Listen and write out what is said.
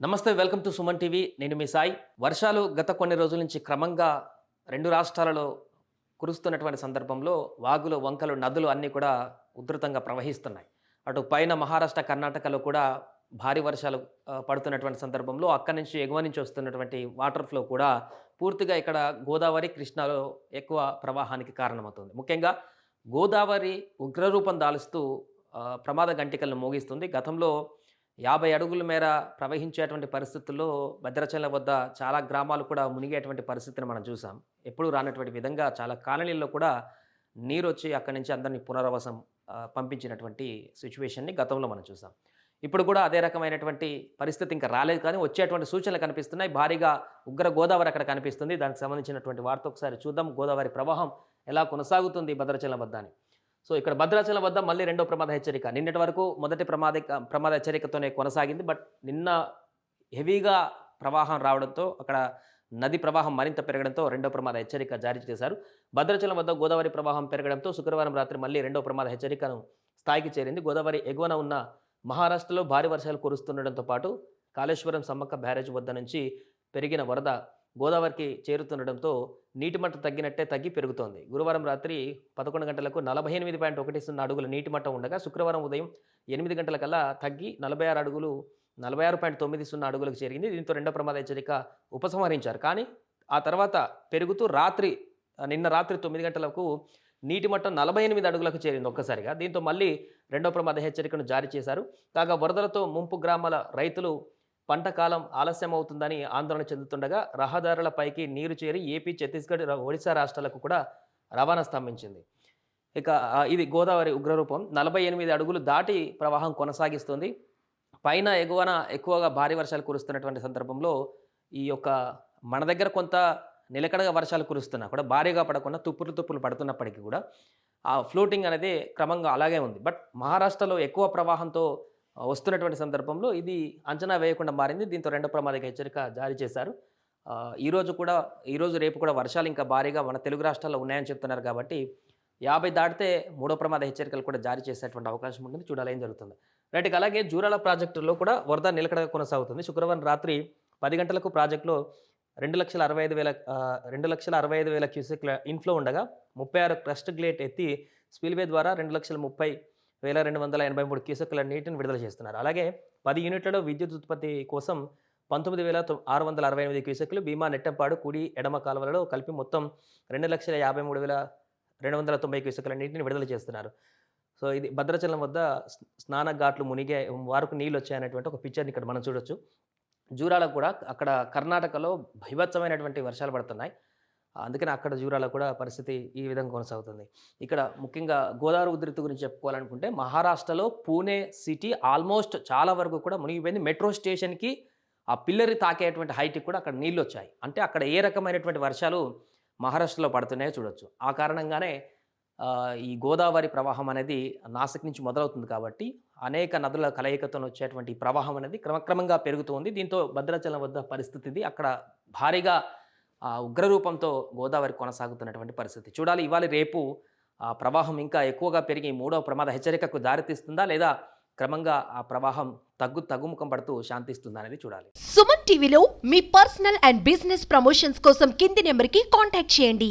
నమస్తే welcome to Suman TV. నేను మీ సాయి. వర్షాలు గత కొన్ని రోజుల నుంచి క్రమంగా రెండు రాష్ట్రాలలో కురుస్తున్నటువంటి సందర్భంలో వాగులు వంకలు నదులు అన్నీ కూడా ఉధృతంగా ప్రవహిస్తున్నాయి. అటు పైన మహారాష్ట్ర కర్ణాటకలో కూడా భారీ వర్షాలు పడుతున్నటువంటి సందర్భంలో అక్కడి నుంచి ఎగువ నుంచి వస్తున్నటువంటి వాటర్ ఫ్లో కూడా పూర్తిగా ఇక్కడ గోదావరి కృష్ణాలో ఎక్కువ ప్రవాహానికి కారణమవుతుంది. ముఖ్యంగా గోదావరి ఉగ్రరూపం దాలుస్తూ ప్రమాద గంటికలను మోగిస్తుంది. గతంలో యాభై అడుగుల మేర ప్రవహించేటువంటి పరిస్థితుల్లో భద్రాచల వద్ద చాలా గ్రామాలు కూడా మునిగేటువంటి పరిస్థితిని మనం చూసాం. ఎప్పుడూ రానటువంటి విధంగా చాలా కాలనీల్లో కూడా నీరు వచ్చి అక్కడి నుంచి అందరినీ పునరావాసం పంపించినటువంటి సిచ్యువేషన్ని గతంలో మనం చూసాం. ఇప్పుడు కూడా అదే రకమైనటువంటి పరిస్థితి ఇంకా రాలేదు కానీ వచ్చేటువంటి సూచనలు కనిపిస్తున్నాయి. భారీగా ఉగ్ర గోదావరి అక్కడ కనిపిస్తుంది. దానికి సంబంధించినటువంటి వార్త ఒకసారి చూద్దాం. గోదావరి ప్రవాహం ఎలా కొనసాగుతుంది భద్రాచలం వద్ద అని. సో ఇక్కడ భద్రాచలం వద్ద మళ్ళీ రెండో ప్రమాద హెచ్చరిక. నిన్నటి వరకు మొదటి ప్రమాద ప్రమాద హెచ్చరికతోనే కొనసాగింది. బట్ నిన్న హెవీగా ప్రవాహం రావడంతో అక్కడ నది ప్రవాహం మరింత పెరగడంతో రెండో ప్రమాద హెచ్చరిక జారీ చేశారు. భద్రాచలం వద్ద గోదావరి ప్రవాహం పెరగడంతో శుక్రవారం రాత్రి మళ్ళీ రెండో ప్రమాద హెచ్చరికను స్థాయికి చేరింది. గోదావరి ఎగువన ఉన్న మహారాష్ట్రలో భారీ వర్షాలు కురుస్తుండటంతో పాటు కాళేశ్వరం సమ్మక్క బ్యారేజ్ వద్ద నుంచి పెరిగిన వరద గోదావరికి చేరుతుండటంతో నీటి మట్టం తగ్గినట్టే తగ్గి పెరుగుతోంది. గురువారం రాత్రి పదకొండు గంటలకు నలభై ఎనిమిది పాయింట్ ఒకటి సున్నా అడుగుల నీటి మట్టం ఉండగా శుక్రవారం ఉదయం ఎనిమిది గంటలకల్లా తగ్గి నలభై ఆరు అడుగులు నలభై ఆరు పాయింట్ తొమ్మిది సున్నా అడుగులకు చేరింది. దీంతో రెండో ప్రమాద హెచ్చరిక ఉపసంహరించారు. కానీ ఆ తర్వాత పెరుగుతూ రాత్రి నిన్న రాత్రి తొమ్మిది గంటలకు నీటి మట్టం నలభై ఎనిమిది అడుగులకు చేరింది ఒక్కసారిగా. దీంతో మళ్ళీ రెండో ప్రమాద హెచ్చరికను జారీ చేశారు. కాగా వరదలతో ముంపు గ్రామాల రైతులు పంట కాలం ఆలస్యం అవుతుందని ఆందోళన చెందుతుండగా రహదారులపైకి నీరు చేరి ఏపీ ఛత్తీస్గఢ్ ఒడిశా రాష్ట్రాలకు కూడా రవాణా స్తంభించింది. ఇక ఇది గోదావరి ఉగ్రరూపం. నలభై ఎనిమిది అడుగులు దాటి ప్రవాహం కొనసాగిస్తుంది. పైన ఎగువన ఎక్కువగా భారీ వర్షాలు కురుస్తున్నటువంటి సందర్భంలో ఈ యొక్క మన దగ్గర కొంత నిలకడగా వర్షాలు కురుస్తున్నా కూడా భారీగా పడకుండా తుప్పులు తుప్పులు పడుతున్నప్పటికీ కూడా ఆ ఫ్లోటింగ్ అనేది క్రమంగా అలాగే ఉంది. బట్ మహారాష్ట్రలో ఎక్కువ ప్రవాహంతో వస్తున్నటువంటి సందర్భంలో ఇది అంచనా వేయకుండా మారింది. దీంతో రెండో ప్రమాదక హెచ్చరిక జారీ చేశారు. ఈరోజు కూడా ఈరోజు రేపు కూడా వర్షాలు ఇంకా భారీగా మన తెలుగు రాష్ట్రాల్లో ఉన్నాయని చెప్తున్నారు కాబట్టి యాభై దాటితే మూడో ప్రమాద హెచ్చరికలు కూడా జారీ చేసేటువంటి అవకాశం ఉంటుంది. చూడాలి ఏం జరుగుతుంది. రైట్ అలాగే జూరాల ప్రాజెక్టులో కూడా వరద నిలకడగా కొనసాగుతుంది. శుక్రవారం రాత్రి పది గంటలకు ప్రాజెక్టులో రెండు లక్షల అరవై ఐదు వేల రెండు లక్షల అరవై ఐదు వేల క్యూసెక్ల ఇన్ఫ్లో ఉండగా ముప్పై ఆరు క్రస్ట్ గ్లేట్ ఎత్తి స్పిల్వే ద్వారా రెండు లక్షల ముప్పై వేల రెండు వందల ఎనభై మూడు క్యూసెక్ల నీటిని విడుదల చేస్తున్నారు. అలాగే పది యూనిట్లలో విద్యుత్ ఉత్పత్తి కోసం పంతొమ్మిది వేల ఆరు వందల అరవై ఎనిమిది క్యూసెక్లు భీమా నెట్టంపాడు కుడి ఎడమ కాలువలలో కలిపి మొత్తం రెండు లక్షల యాభై మూడు వేల రెండు వందల తొంభై క్యూసెక్ల నీటిని విడుదల చేస్తున్నారు. సో ఇది భద్రాచలం వద్ద స్నాన ఘాట్లు మునిగే వారకు నీళ్ళు వచ్చాయనేటువంటి ఒక పిక్చర్ని ఇక్కడ మనం చూడొచ్చు. జూరాల కూడా అక్కడ కర్ణాటకలో భీభత్సమైనటువంటి వర్షాలు పడుతున్నాయి. అందుకని అక్కడ జూరాల కూడా పరిస్థితి ఈ విధంగా కొనసాగుతుంది. ఇక్కడ ముఖ్యంగా గోదావరి ఉధృతి గురించి చెప్పుకోవాలనుకుంటే మహారాష్ట్రలో పూణే సిటీ ఆల్మోస్ట్ చాలా వరకు కూడా మునిగిపోయింది. మెట్రో స్టేషన్కి ఆ పిల్లరి తాకేటువంటి హైట్కి కూడా అక్కడ నీళ్ళు వచ్చాయి అంటే అక్కడ ఏ రకమైనటువంటి వర్షాలు మహారాష్ట్రలో పడుతున్నాయో చూడొచ్చు. ఆ కారణంగానే ఈ గోదావరి ప్రవాహం అనేది నాసిక్ నుంచి మొదలవుతుంది కాబట్టి అనేక నదుల కలయికతో వచ్చేటువంటి ప్రవాహం అనేది క్రమక్రమంగా పెరుగుతుంది దీంతో భద్రాచలం వద్ద పరిస్థితిది అక్కడ భారీగా ఉగ్రరూపంతో గోదావరి కొనసాగుతున్నటువంటి పరిస్థితి. చూడాలి ఇవాళ రేపు ఆ ప్రవాహం ఇంకా ఎక్కువగా పెరిగి మూడవ ప్రమాద హెచ్చరికకు దారితీస్తుందా లేదా క్రమంగా ఆ ప్రవాహం తగ్గు తగ్గుముఖం పడుతూ శాంతిస్తుందా అనేది చూడాలి. సుమన్ టీవీలో మీ పర్సనల్ అండ్ బిజినెస్ ప్రమోషన్స్ కోసం కింది నెంబర్కి కాంటాక్ట్ చేయండి.